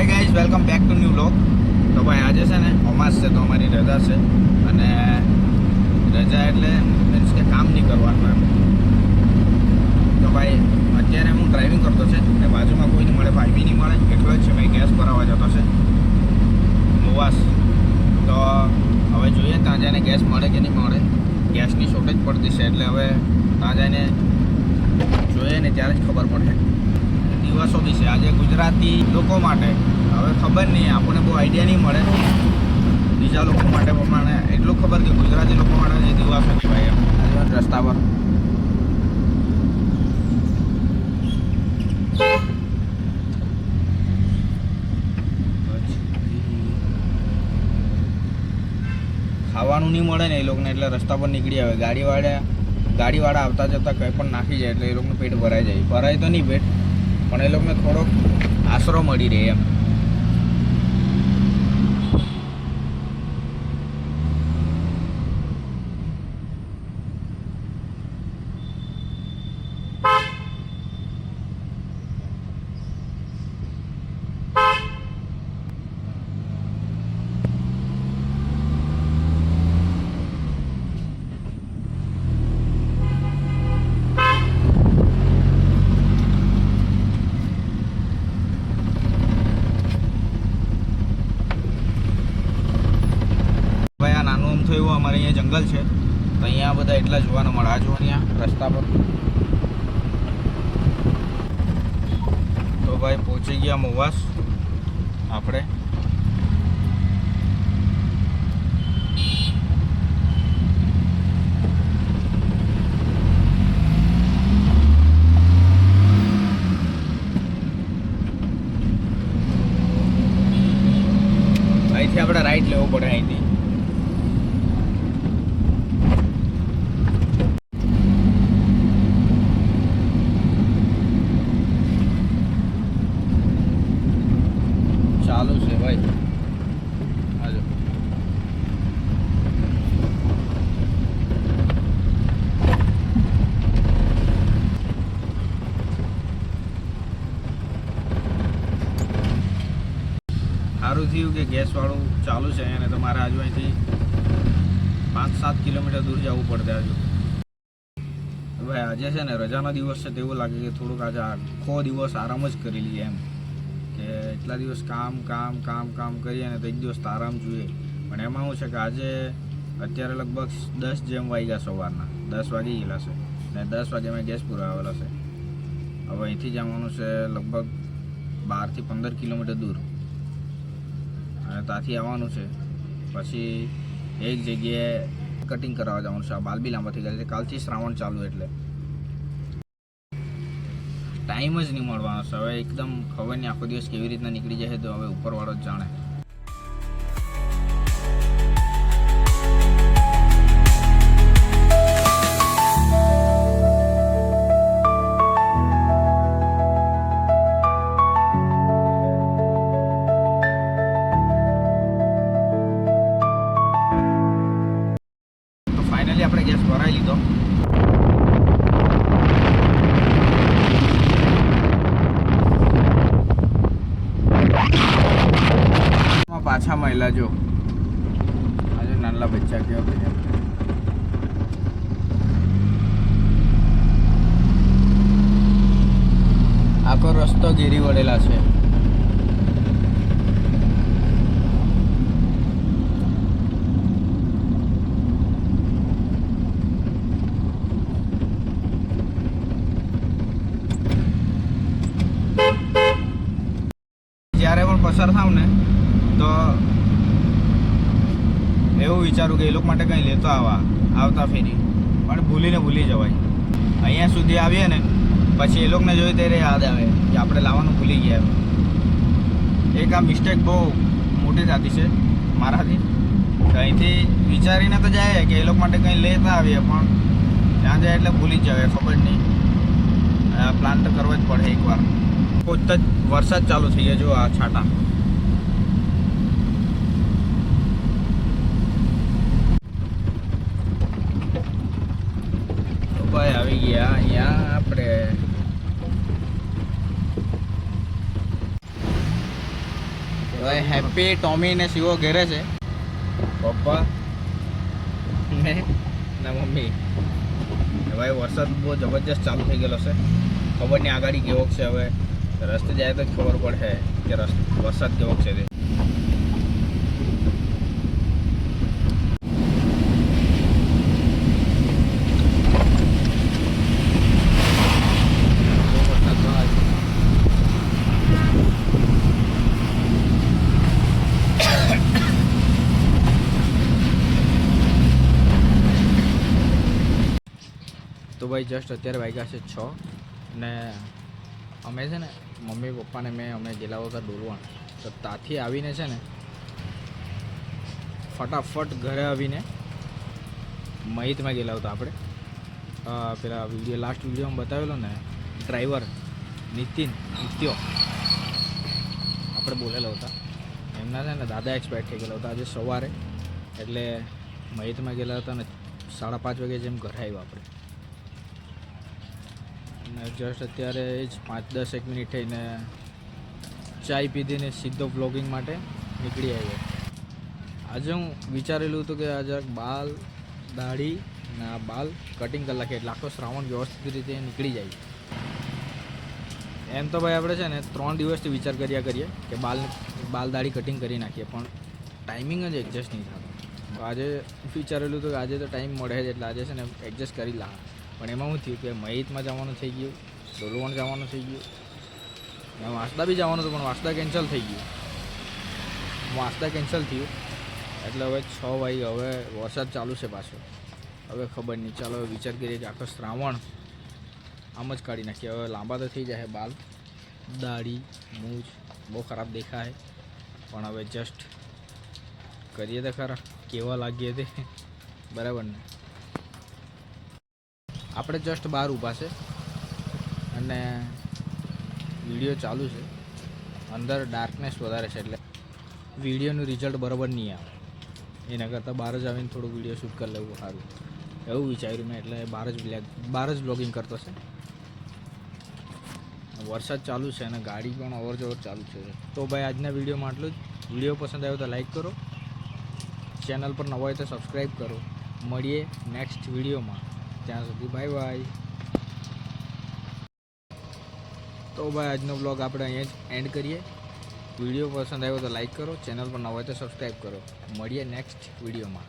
Hi guys welcome back to new blog તો ભાઈ આજે છે ને અમાસ છે તો અમારી રજા છે. અને રજા એટલે મીન્સ કે કામ નહીં કરવાનું એમ. તો ભાઈ, અત્યારે હું ડ્રાઇવિંગ કરતો છે ને બાજુમાં કોઈ નહીં મળે, ભાઈ બી નહીં મળે. એટલો જ છે ભાઈ ગેસ ભરાવા જતો છે. મુવાસ તો હવે જોઈએ ત્યાં જઈને ગેસ મળે કે નહીં મળે. ગેસની શોર્ટેજ પડતી છે એટલે હવે ત્યાં જઈને જોઈએ ને ત્યારે જ ખબર પડે. દિવસો બી છે. આજે ગુજરાતી લોકો માટે હવે ખબર નહીં, આપણને બહુ આઈડિયા નહીં મળે. બીજા લોકો માટે પ્રમાણે એટલું ખબર કે ગુજરાતી લોકો માટે જે દિવસો કહેવાય રસ્તા પર. ખાવાનું નહીં મળે ને એ લોકોને એટલે રસ્તા પર નીકળી આવે. ગાડીવાળા ગાડીવાળા આવતા જતા કંઈ પણ નાખી જાય એટલે એ લોકોનું પેટ ભરાઈ જાય. ભરાય તો નહીં પેટ. પણ એ લોકોને થોડોક આશરો મળી રહે એમ ભાઈ આ નાનું આમ થયું અમારે અહીંયા જંગલ છે. તો અહીંયા બધા એટલા જોવાના મળે. આ જો અહીંયા રસ્તા પર. તો ભાઈ પહોંચી ગયા મુવાસ આપણે. અહીંથી આપણે રાઈટ લેવો પડે અહીંથી. ચાલુ છે ભાઈ. સારું થયું કે ગેસવાળું ચાલુ છે અને તમારે આજુ અહીંથી પાંચ સાત કિલોમીટર દૂર જવું પડશે આજુ. ભાઈ આજે છે ને રજાનો દિવસ છે તેવું લાગે કે થોડુંક આજે આખો દિવસ આરામ જ કરી લઈએ એમ. કે એટલા દિવસ કામ કામ કામ કામ કરીએ અને તો એક દિવસ આરામ જોઈએ પણ એમાં શું છે કે આજે અત્યારે લગભગ દસ જેમ વાગ્યા સવારના. દસ વાગી ગયેલા છે. ને દસ વાગે મેં ગેસ પૂરા આવેલા છે. હવે અહીંથી જવાનું છે લગભગ બારથી પંદર કિલોમીટર દૂર. અને ત્યાંથી આવવાનું છે. પછી એક જગ્યાએ કટિંગ કરાવવા જવાનું છે. આ બાલબી લાંબાથી કાલથી શ્રાવણ ચાલુ એટલે. ટાઈમ જ નહીં મળવાનો. છે હવે એકદમ ખબર નહીં આખો દિવસ કેવી રીતના નીકળી જાય તો હવે ઉપરવાળો જ જાણે. માં પાછા જો. આજે નાના બચ્ચા કેવા બધા. આખો રસ્તો ઘેરી વળેલા છે. જ્યારે પણ પસાર થાવ ને તો એવું વિચારું કે એ લોકો માટે કંઈ લેતો આવા, આવતા ફેરી. પણ ભૂલીને ભૂલી જવાય. અહીંયા સુધી આવીએ ને, પછી એ લોકોને જોઈએ ત્યારે યાદ આવે કે આપણે લાવવાનું ભૂલી ગયા એક આ મિસ્ટેક બહુ મોટી થતી છે મારાથી. અહીંથી વિચારીને તો જાય કે એ લોકો માટે કંઈ લેતા આવીએ, પણ ત્યાં જાય એટલે ભૂલી જ જવાય, ખબર નહીં. પ્લાન તો કરવો જ પડે એકવાર. પોતે જ વરસાદ ચાલુ થઈ ગયા જો આ છાટા તો ભાઈ આવી ગયા અહીંયા આપણે. હવે હેપી ટોમી ને શિવો ઘેરે છે. પપ્પા. ને ના મમ્મી. ભાઈ વરસાદ બહુ જબરજસ્ત ચાલુ થઈ ગયેલો છે. ખબર નહીં આગાડી કેવો છે હવે. રસ્તે જાય તો ખબર પડશે કે રસ્ત વરસાદ કેવો છે તે બહુ વરસાદ તો આવે છે. તો ભાઈ જસ્ટ અત્યારે વાગ્યા છે છ ને અમે છે ને, મમ્મી, પપ્પાને મેં અમે ગયેલા હતા ડોલવણ તો ત્યાંથી આવીને છે ને, ફટાફટ ઘરે આવીને મહિતમાં ગયેલા હતા આપણે. પેલા વીડિયો લાસ્ટ વિડીયોમાં બતાવેલો ને ડ્રાઈવર નીતિન નિત્યો આપણે બોલેલા હતા. એમના છે ને, દાદા એક્સપાયર થઈ ગયેલા હતા આજે સવારે. એટલે મહિતમાં ગયેલા હતા ને સાડા પાંચ વાગે જેમ ઘરે આવ્યા આપણે. અને જસ્ટ અત્યારે જ પાંચ દસ એક મિનિટ થઈને ચાય પીધીને સીધો બ્લોગિંગ માટે નીકળી આવ્યો. આજે હું વિચારેલું હતું કે આજે બાલ દાઢી અને આ બાલ કટિંગ કરી નાખીએ એટલે આખો શ્રાવણ વ્યવસ્થિત રીતે નીકળી જાય. એમ તો ભાઈ આપણે છે ને ત્રણ દિવસથી વિચાર કર્યા કરીએ કે બાલ બાલ દાઢી કટિંગ કરી નાખીએ, પણ ટાઈમિંગ જ એડજસ્ટ નહીં થતો. આજે વિચારેલું હતું કે આજે તો ટાઈમ મળે જ એટલે આજે છે ને એડજસ્ટ કરી લા પણ એમાં શું થયું કે મહિતમાં જવાનું થઈ ગયું, ડોલવણ જવાનું થઈ ગયું મેં વાંસદા બી જવાનું હતું પણ વાંસદા કેન્સલ થઈ ગયું. વાંસદા કેન્સલ થયું. એટલે હવે છ વાગે હવે વરસાદ ચાલુ છે પાછો. હવે ખબર નહીં. ચાલો હવે વિચાર કરીએ કે આખો શ્રાવણ આમ જ કાઢી નાખીએ. હવે લાંબા તો થઈ જાય બાલ. દાઢી મૂછ બહુ ખરાબ દેખાય. પણ હવે જસ્ટ કરીએ તો ખરા. કેવા લાગીએ તે? બરાબર ને? આપણે જસ્ટ બહાર ઊભા છે. અને વીડિયો ચાલુ છે. અંદર ડાર્કનેસ વધારે છે એટલે વિડીયોનું રિઝલ્ટ બરાબર નહીં આવે. એના કરતાં બહાર જ આવીને થોડું વીડિયો શૂટ કરી લેવું સારું. એવું વિચાર્યું મેં એટલે બહાર જ બ્લેક બહાર જ બ્લોગિંગ કરતો છે. વરસાદ ચાલુ છે અને ગાડી પણ અવર જવર ચાલુ છે. તો ભાઈ આજના વિડીયોમાં આટલું જ. વીડિયો પસંદ આવ્યો તો લાઈક કરો. ચેનલ પર નવા હોય તો સબસ્ક્રાઈબ કરો. મળીએ નેક્સ્ટ વિડીયોમાં. ત્યાં સુધી બાય બાય તો ભાઈ, આજનો બ્લોગ આપણે અહીંયા જ એન્ડ કરીએ. વીડિયો પસંદ આવ્યો તો લાઈક કરો. ચેનલ પર નવા હોય તો સબસ્ક્રાઈબ કરો. મળીએ નેક્સ્ટ વિડીયોમાં.